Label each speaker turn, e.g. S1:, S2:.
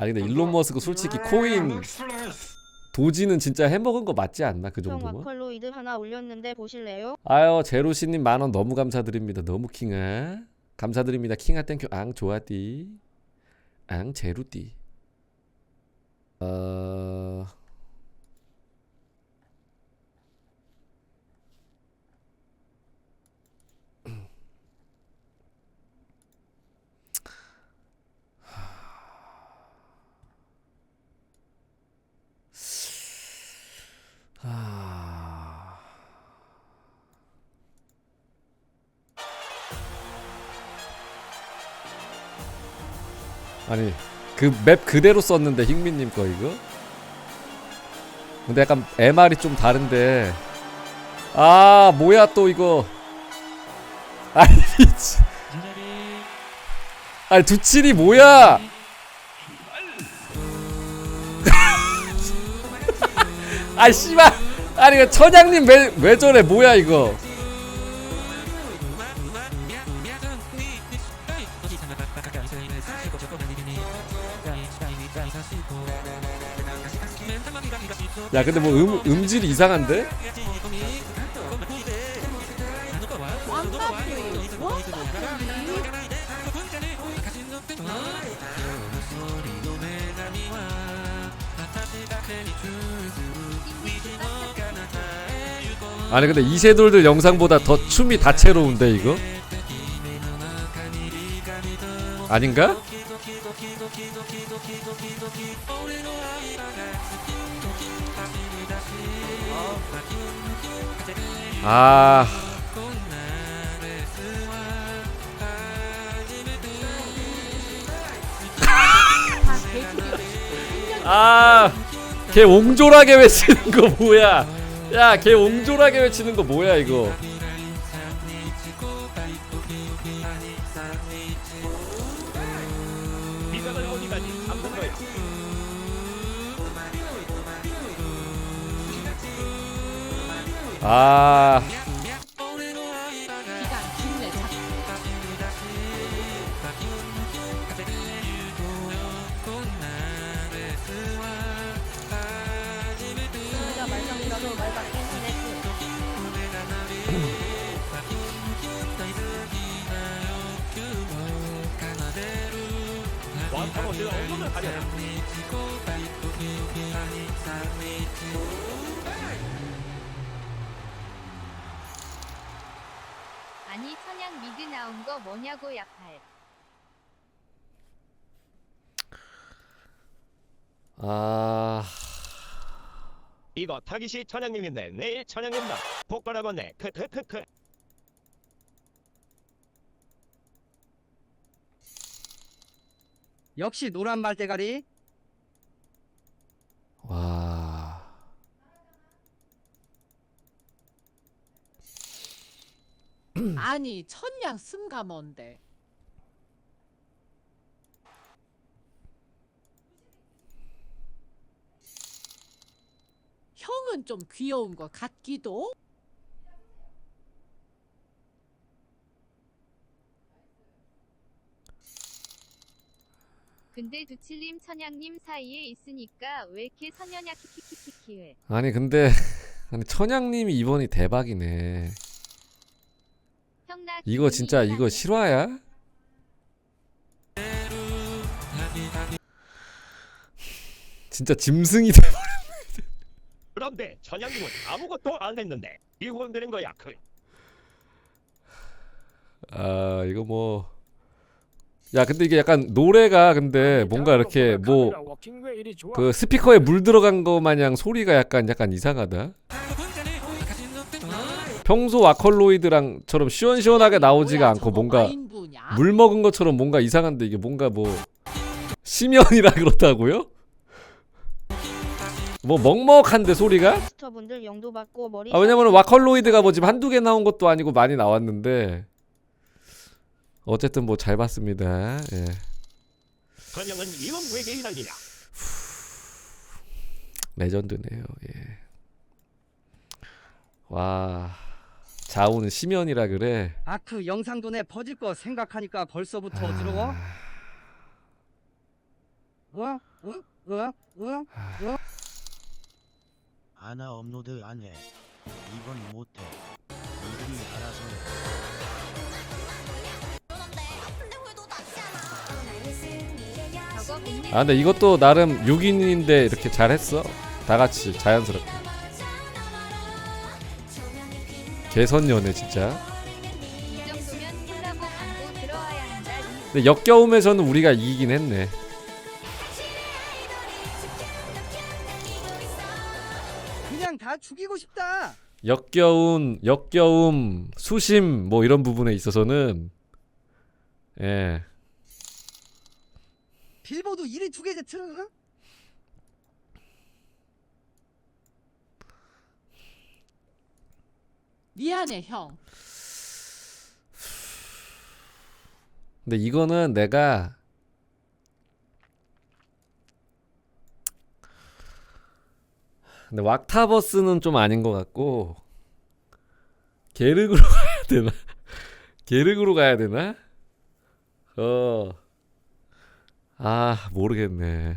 S1: 아니 근데 일론 머스크 솔직히 코인 도지는 진짜 해먹은 거 맞지 않나 그
S2: 형
S1: 정도면?
S2: 와컬로이드 하나 올렸는데 보실래요?
S1: 아유 제로시님 만 원 너무 감사드립니다. 너무 킹아 감사드립니다. 킹아 땡큐. 앙 좋아띠 앙 제루띠 어... 아... 아니 그 맵 그대로 썼는데 익민님 거 이거? 근데 약간 MR이 좀 다른데. 아 뭐야 또 이거? 아니 미치 아니 두칠이 뭐야 아 씨발. 아니 이거 천양님 왜, 왜 저래? 뭐야 이거? 야 근데 뭐 음, 음질이 이상한데? 아니 근데 이세돌들 영상보다 더 춤이 다채로운데 이거? 아닌가? 아 아, 걔 옹졸하게 외치는 거 뭐야? 야, 걔 옹졸하게 외치는 거 뭐야 이거? 아,
S3: 아니 천양 미드 나온 거 뭐냐고 약할.
S1: 아,
S4: 이거 타깃이 천양님인데 내일 천양님다. 복거라겠네. 크크크크.
S5: 역시 노란 말대가리
S1: 와,
S6: 아니 천냥 쓴가 뭔데 형은 좀 귀여운 것 같기도
S3: 근데 두칠님 천양님 사이에 있으니까 왜 이렇게 선녀냐 키키키키키.
S1: 아니 근데 아니 천양님이 이번이 대박이네.
S3: 형나
S1: 이거 진짜 이거 실화야? 진짜 짐승이 돼.
S4: 그런데 천양님은 아무것도 안 했는데 이혼되는 거야. 그
S1: 아 이거 뭐. 야 근데 이게 약간 노래가 근데 뭔가 이렇게 뭐 그 스피커에 물 들어간 거 마냥 소리가 약간 약간 이상하다. 평소 아컬로이드랑처럼 시원시원하게 나오지가 않고 뭔가? 물 먹은 것처럼 뭔가 이상한데 이게 뭔가 뭐 심연이라 그렇다고요? 뭐 먹먹한데 소리가?
S2: 스터분들 영도 받고 머리
S1: 아 왜냐면 와컬로이드가 뭐 지금 한두 개 나온 것도 아니고 많이 나왔는데 어쨌든 뭐 잘 봤습니다. 예.
S4: 천양은 이혼 외계 인 아니냐?
S1: 레전드네요. 예. 와 자우는 심연이라 그래.
S5: 아그 영상도 내 퍼질 거 생각하니까 벌써부터 어지러워 아나 업로드 안 해. 이건 못해. 이들이 알아서
S1: 아 근데 이것도 나름 6인인데 이렇게 잘했어 다 같이 자연스럽게 개선녀네 진짜. 근데 역겨움에서는 우리가 이기긴 했네
S7: 그냥 다 죽이고 싶다.
S1: 역겨운 역겨움 수심 뭐 이런 부분에 있어서는 예
S7: 빌보드 1위 두 개제트. 응?
S6: 미안해 형.
S1: 근데 이거는 내가 근데 왁타버스는 좀 아닌 것 같고 게르그로 가야 되나? 게르그로 가야 되나? 어. 아 모르겠네.